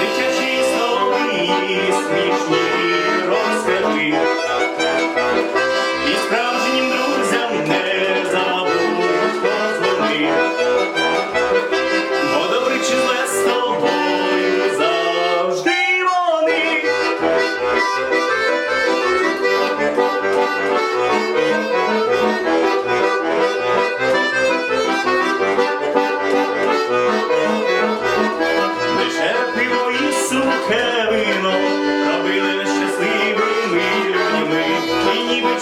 дитячі солов'ї сміх.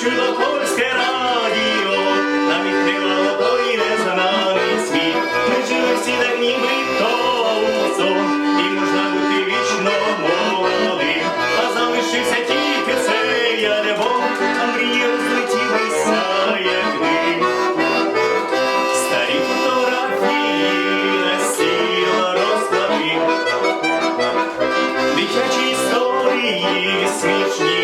Чудо польське радіо, нам відкривало той незнаний світ. Ми жили всі так ніби сонцом, і можна бути вічно молодим. А залишився тільки цей я небо, а мрії розлетілися, як дим. Старі фотографії на сіла розклади, дитячі історії смішні.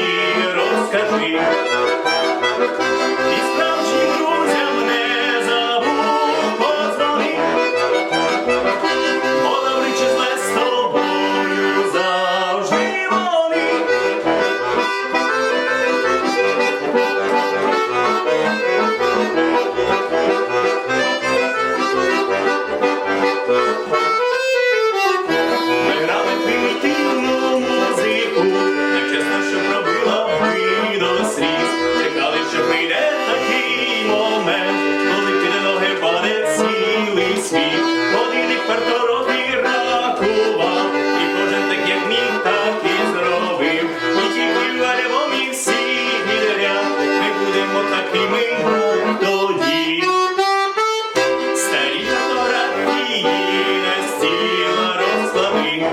світ, годинник парторотний рахував, і кожен так, як міг, так і зробив. І тільки валявом і всі гілля, ми будемо такими тоді. Старі фотографії на стіла розклади.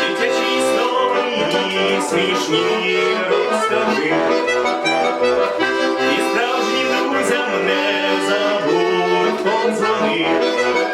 Дитячі історії смішні розкажи. Yeah.